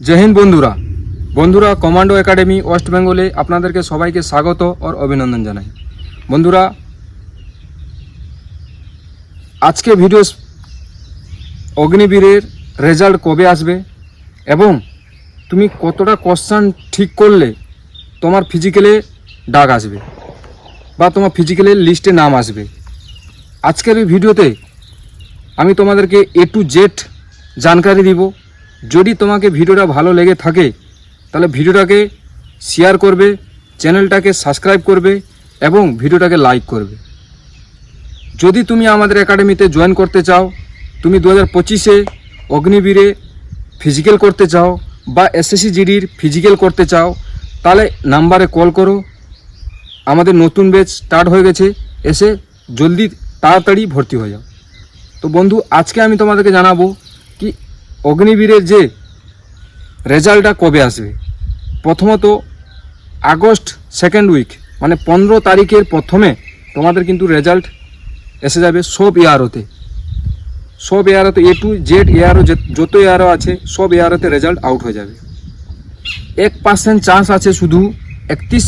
জয় হিন্দ বন্ধুরা। বন্ধুরা, commando academy, West বেঙ্গলে আপনাদেরকে সবাইকে স্বাগত ও অভিনন্দন জানাই। বন্ধুরা, আজকে ভিডিও অগ্নিবীরের রেজাল্ট কবে আসবে এবং তুমি কতটা কোশ্চান ঠিক করলে তোমার ফিজিক্যালে ডাক আসবে বা তোমার ফিজিক্যালের লিস্টে নাম আসবে। আজকের এই ভিডিওতে আমি তোমাদেরকে এ টু জেড জানকারি দিব। যদি তোমাকে ভিডিওটা ভালো লেগে থাকে, তাহলে ভিডিওটাকে শেয়ার করবে চ্যানেলটাকে সাবস্ক্রাইব করবে এবং ভিডিওটাকে লাইক করবে। যদি তুমি আমাদের একাডেমিতে জয়েন করতে চাও, তুমি দু হাজার পঁচিশে অগ্নিবীরে ফিজিক্যাল করতে চাও বা এসএসসি জিডির ফিজিক্যাল করতে চাও, তাহলে নাম্বারে কল করো। আমাদের নতুন ব্যাচ স্টার্ট হয়ে গেছে, এসে জলদি তাড়াতাড়ি ভর্তি হয়ে যাও। তো বন্ধু, আজকে আমি তোমাদেরকে জানাব কি অগ্নিবীরের যে রেজাল্টটা কবে আসবে? প্রথমত আগস্ট সেকেন্ড উইক মানে পনেরো তারিখের প্রথমে তোমাদের কিন্তু রেজাল্ট এসে যাবে সব এয়ারোতে সব এয়ারোতে এ টু জেড এয়ারও যত এয়ারও আছে, সব এয়ারোতে রেজাল্ট আউট হয়ে যাবে। এক পার্সেন্ট চান্স আছে শুধু একত্রিশ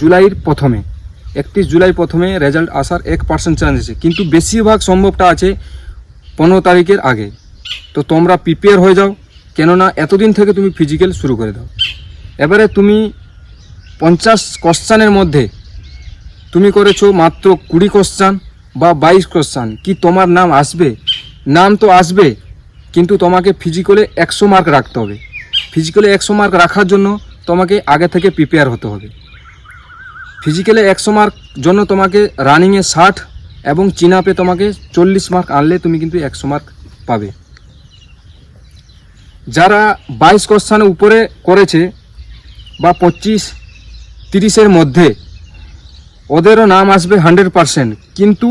জুলাইয়ের প্রথমে। একত্রিশ জুলাই প্রথমে রেজাল্ট আসার এক পার্সেন্ট চান্স আছে। কিন্তু বেশিরভাগ সম্ভবটা আছে পনেরো তারিখের আগে। তো তোমরা প্রিপেয়ার হয়ে যাও। কেননা এতদিন থেকে তুমি ফিজিক্যাল শুরু করে দাও। এবারে তুমি পঞ্চাশ কোশ্চানের মধ্যে তুমি করেছ মাত্র কুড়ি কোশ্চান বা বাইশ কোশ্চান কি তোমার নাম আসবে? নাম তো আসবে, কিন্তু তোমাকে ফিজিক্যালে একশো মার্ক রাখতে হবে। ফিজিক্যালে একশো মার্ক রাখার জন্য তোমাকে আগে থেকে প্রিপেয়ার হতে হবে। ফিজিক্যালে একশো মার্ক জন্য তোমাকে রানিংয়ে ষাট এবং চিনাপে তোমাকে চল্লিশ মার্ক আনলে তুমি কিন্তু একশো মার্ক পাবে। যারা বাইশ কোশ্চানে উপরে করেছে বা পঁচিশ, তিরিশের মধ্যে, ওদেরও নাম আসবে হান্ড্রেড পারসেন্ট। কিন্তু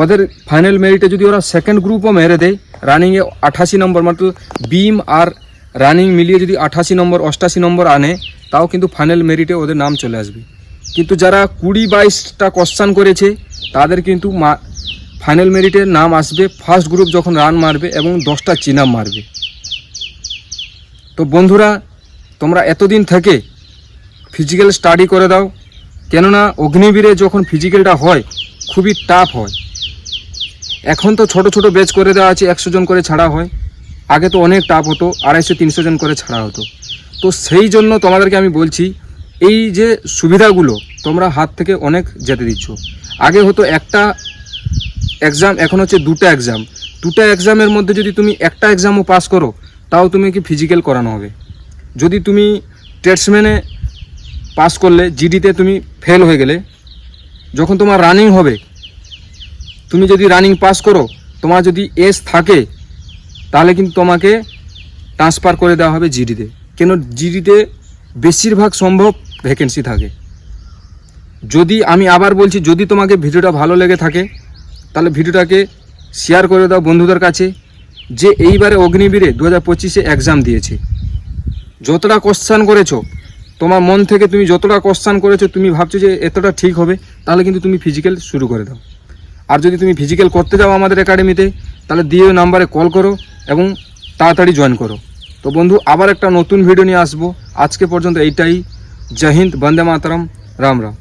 ওদের ফাইনাল মেরিটে যদি ওরা সেকেন্ড গ্রুপও মেরে দেয় রানিংয়ে আঠাশি নম্বর মাত্র বিম আর রানিং মিলিয়ে যদি আঠাশি নম্বর, অষ্টাশি নম্বর আনে, তাও কিন্তু ফাইনাল মেরিটে ওদের নাম চলে আসবে। কিন্তু যারা কুড়ি বাইশটা কোশ্চান করেছে, তাদের কিন্তু ফাইনাল মেরিটের নাম আসবে ফার্স্ট গ্রুপ যখন রান মারবে এবং দশটা চিনাম মারবে। তো বন্ধুরা, তোমরা এতদিন থেকে ফিজিক্যাল স্টাডি করে দাও। কেননা অগ্নিবীরে যখন ফিজিক্যালটা হয়, খুবই টাফ হয়। এখন তো ছোট ছোট ব্যাচ করে দেওয়া আছে, একশো জন করে ছাড়া হয়। আগে তো অনেক টাফ হতো, আড়াইশো, তিনশো জন করে ছাড়া হতো। তো সেই জন্য তোমাদেরকে আমি বলছি, এই যে সুবিধাগুলো তোমরা হাত থেকে অনেক যেতে দিচ্ছ। আগে হতো একটা এক্সাম এখন হচ্ছে দুটো এক্সাম দুটো এক্সামের মধ্যে যদি তুমি একটা এক্সামও পাস করো তাও তুমি কি ফিজিক্যাল করানো হবে? যদি তুমি ট্রেডসম্যানে পাস করলে জিডিতে তুমি ফেল হয়ে গেলে, যখন তোমার রানিং হবে, তুমি যদি রানিং পাস করো, তোমার যদি এস থাকে, তাহলে কিন্তু তোমাকে ট্রান্সফার করে দেওয়া হবে জিডিতে কেন জিডিতে বেশিরভাগ সম্ভব ভ্যাকেন্সি থাকে। যদি আমি আবার বলছি, যদি তোমাকে ভিডিওটা ভালো লেগে থাকে, তাহলে ভিডিওটাকে শেয়ার করে দাও বন্ধুদের কাছে। যে এইবারে অগ্নিবীরে দু হাজার পঁচিশে এক্সাম দিয়েছে। যতটা কোশ্চান করেছ, তোমার মন থেকে তুমি যতটা কোশ্চান করেছ, তুমি ভাবছ যে এতটা ঠিক হবে, তাহলে কিন্তু তুমি ফিজিক্যাল শুরু করে দাও। আর যদি তুমি ফিজিক্যাল করতে যাও আমাদের একাডেমিতে তাহলে দিয়ে নাম্বারে কল করো এবং তাড়াতাড়ি জয়েন করো। তো বন্ধু, আবার একটা নতুন ভিডিও নিয়ে আসব। আজকে পর্যন্ত এইটাই। জয় হিন্দ, বন্দে মাতরম, রাম রাম।